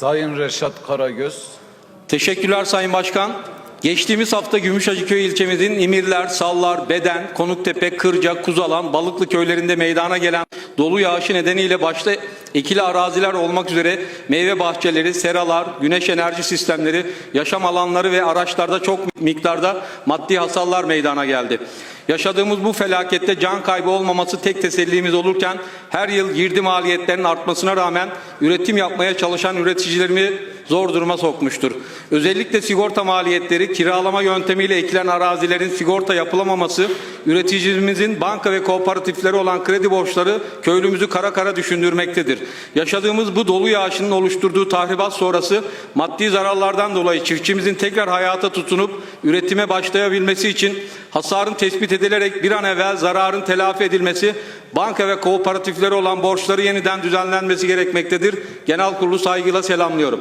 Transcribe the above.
Sayın Reşat Karagöz, Teşekkürler Sayın Başkan. Geçtiğimiz hafta Gümüşhacıköy ilçemizin İmirler, Sallar, Beden, Konuktepe, Kırca, Kuzalan, Balıklı köylerinde meydana gelen dolu yağışı nedeniyle başta ekili araziler olmak üzere meyve bahçeleri, seralar, güneş enerji sistemleri, yaşam alanları ve araçlarda çok miktarda maddi hasarlar meydana geldi. Yaşadığımız bu felakette can kaybı olmaması tek tesellimiz olurken her yıl girdi maliyetlerinin artmasına rağmen üretim yapmaya çalışan üreticilerimi zor duruma sokmuştur. Özellikle sigorta maliyetleri, kiralama yöntemiyle ekilen arazilerin sigorta yapılamaması, üreticimizin banka ve kooperatifleri olan kredi borçları köylümüzü kara kara düşündürmektedir. Yaşadığımız bu dolu yağışının oluşturduğu tahribat sonrası maddi zararlardan dolayı çiftçimizin tekrar hayata tutunup üretime başlayabilmesi için hasarın tespit edilerek bir an evvel zararın telafi edilmesi, banka ve kooperatifleri olan borçları yeniden düzenlenmesi gerekmektedir. Genel kurulu saygıyla selamlıyorum.